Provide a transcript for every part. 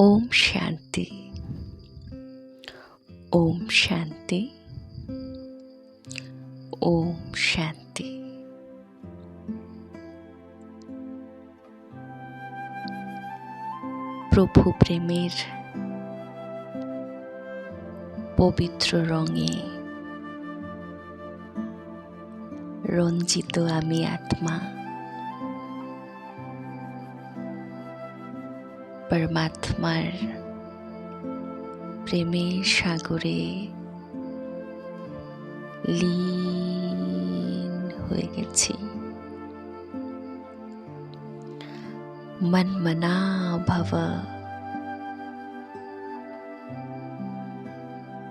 ওম শান্তি। ওম শান্তি। ওম শান্তি। প্রভু প্রেমের পবিত্র রঙে রঞ্জিত আমি আত্মা। পরমাত্মার প্রেমের সাগরে লীন হয়ে গেছি। মন মনা ভব।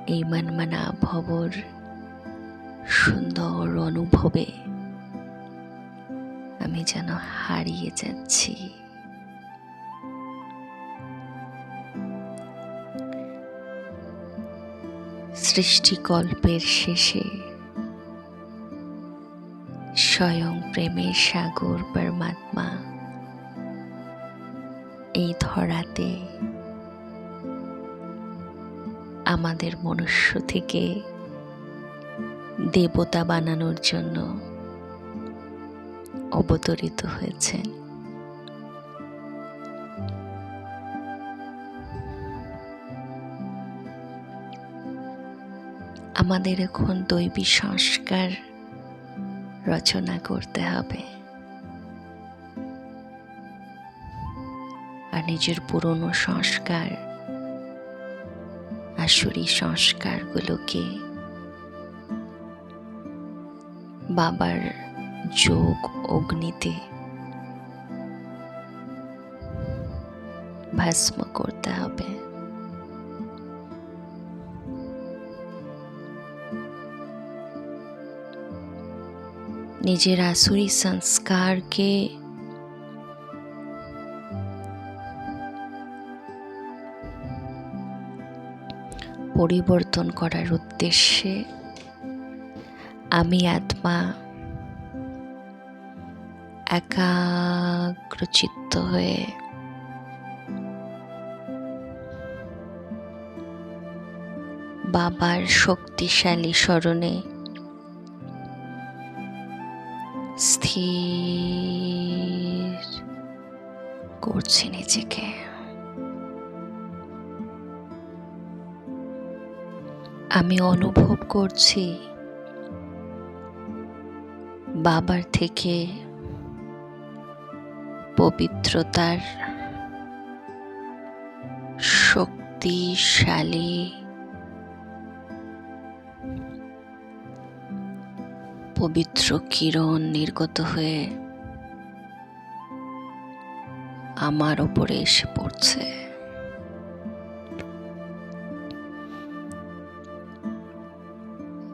এই মন মনা ভবর সুন্দর অনুভবে আমি যেন হারিয়ে যাচ্ছি। সৃষ্টিকল্পের শেষে। স্বয়ং প্রেমের সাগর পরমাত্মা এই ধরাতে আমাদের মনুষ্য থেকে দেবতা বানানোর জন্য অবতরিত হয়েছেন। আমাদের এখন দৈবী সংস্কার রচনা করতে হবে। আর নিজের পুরনো সংস্কার, আসুরি সংস্কারগুলোকে বাবার যোগ অগ্নিতে ভস্ম করতে হবে। নিজের আসুরি সংস্কারকে পরিবর্তন করার উদ্দেশ্যে আমি আত্মা একাগ্রচিত্ত হয়ে বাবার শক্তিশালী স্মরণে স্থির করছি নিজেকে। আমি অনুভব করছি বাবার থেকে পবিত্রতার শক্তিশালী পবিত্র কিরণ নির্গত হয়ে আমার ওপরে এসে পড়ছে।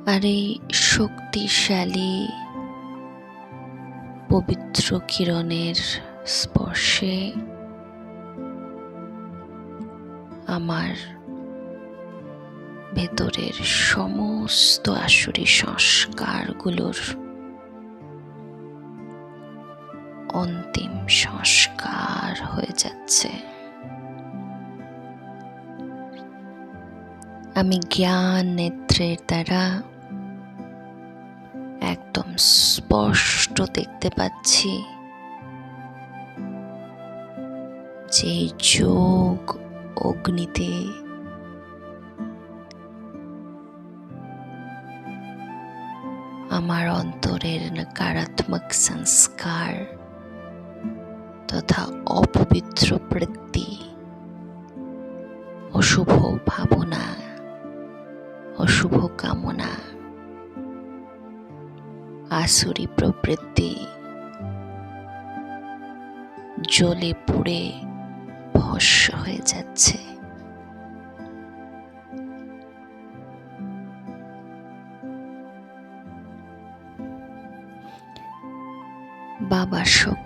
আর এই শক্তিশালী পবিত্র কিরণের স্পর্শে আমার ভেতরের সমস্ত আসুরি সংস্কারগুলোর অন্তিম সংস্কার হয়ে যাচ্ছে। আমি জ্ঞান নেত্রের দ্বারা একদম স্পষ্ট দেখতে পাচ্ছি যে যোগ অগ্নিতে আমার অন্তরের নকারাত্মক সংস্কার তথা অপবিত্র বৃত্তি অশুভ ভাবনা, অশুভ কামনা, আসুরি প্রবৃত্তি জ্বলে পুড়ে ভস্য হয়ে যাচ্ছে।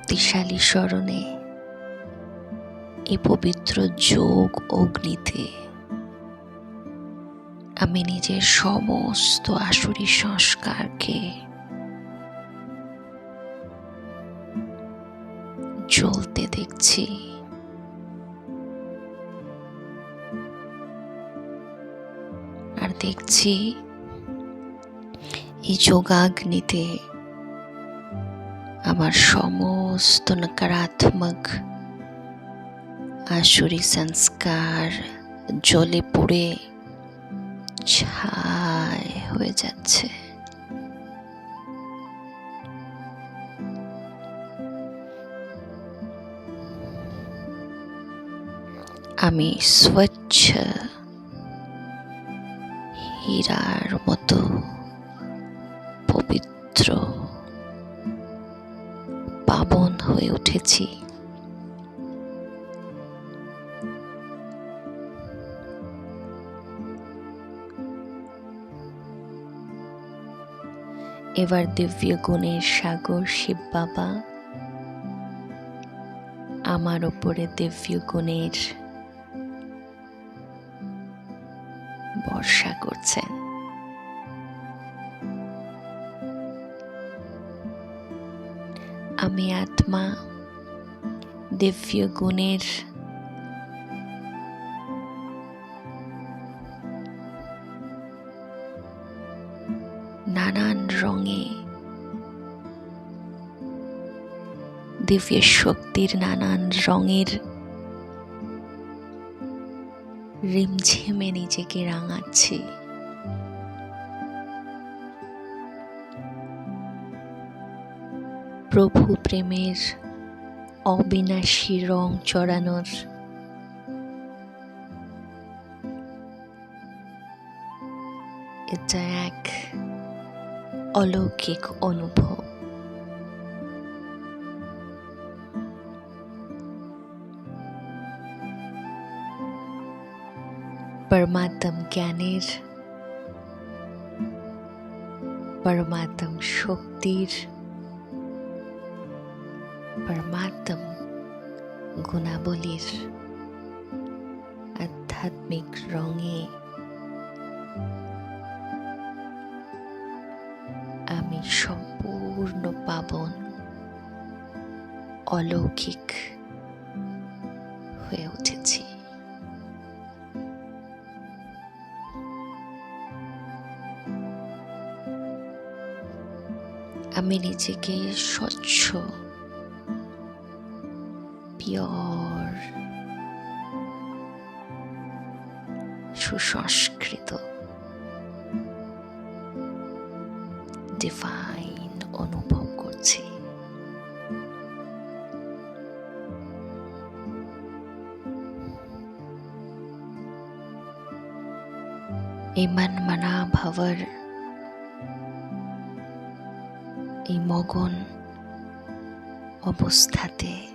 শক্তিশালী স্মরণে, এ পবিত্র যোগ অগ্নিতে আমি নিজের সমস্ত আসুরি সংস্কারকে জ্বলতে দেখছি। আর দেখছি এই যোগাগ্নিতে আমার সমস্ত নকারাত্মক আসুরি সংস্কার জলে পুড়ে ছাই হয়ে যাচ্ছে। আমি স্বচ্ছ হীরার মতো পবিত্র উঠেছি। এবার দিব্য গুণের সাগর শিব বাবা, আমার ওপরে দিব্য গুণের বর্ষা করছেন। আমি আত্মা দিব্য গুণের নানান রঙে দিব্য শক্তির নানান রঙের রিমঝিমে নিজেকে রাঙাচ্ছি। প্রভু প্রেমের অবিনাশী রং চড়ানোর। এটা এক অলৌকিক অনুভব। পরমাত্ম জ্ঞানের পরমাত্ম শক্তির परमात्म গুণাবলীর আধ্যাত্মিক রঙে আমি সম্পূর্ণ পাবন অলৌকিক হয়ে উঠেছি আমি নিজেকে স্বচ্ছ পিওর সুসংস্কৃত ডিভাইন অনুভব করছি এই মনা ভাবর এই মগন অবস্থাতে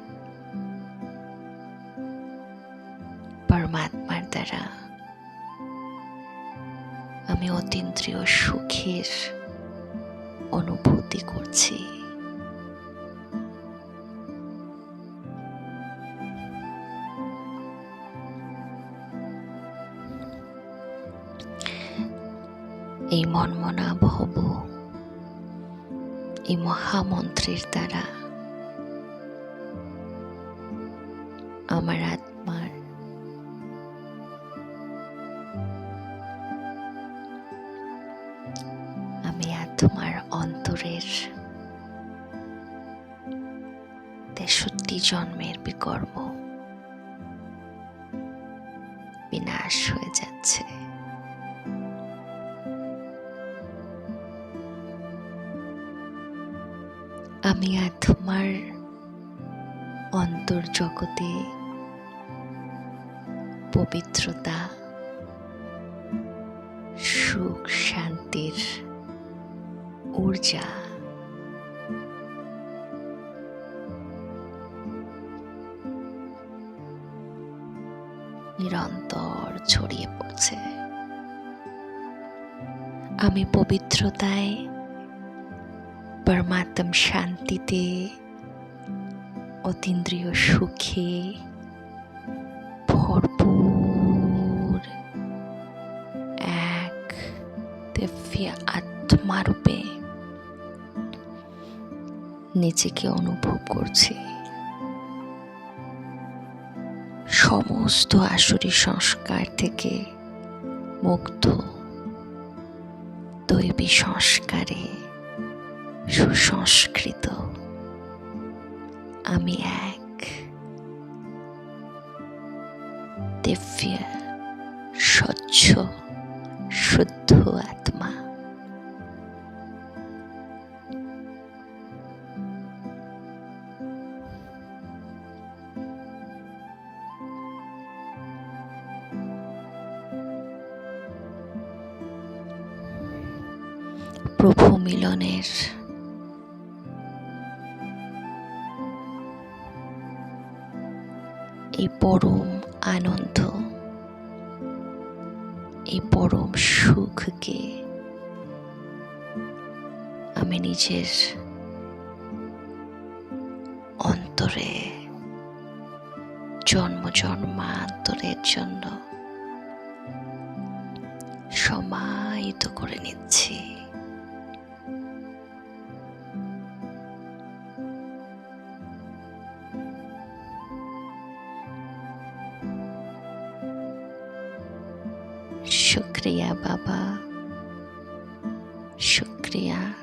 আমি অতীন্দ্রিয় সুখের অনুভূতি করছি। এই মনমনা ভব এই মহামন্ত্রের দ্বারা আমার আত্মার আমি আত্মার অন্তরের তেষট্টি জন্মের বিকর্ম বিনাশ হয়ে যাচ্ছে। আমি আত্মার অন্তর্জগতে পবিত্রতা, সুখ, শান্তির ঊর্জা নিরন্তর ছড়িয়ে পড়ছে আমি পবিত্রতায় পরমাত্ম শান্তিতে অতীন্দ্রিয় সুখে ভরপুর এক দিব্য আত্মারূপে নিজেকে অনুভব করছি। সমস্ত আসুরি সংস্কার থেকে মুক্ত দৈবী সংস্কারে সুসংস্কৃত আমি এক দিব্য, স্বচ্ছ, শুদ্ধ আত্মা। প্রভু মিলনের। এই পরম আনন্দ, এই পরম সুখকে আমি নিজের অন্তরে, জন্ম জন্মান্তরের জন্য সমাহিত করে নিচ্ছি। शुक्रिया बाबा। शुक्रिया।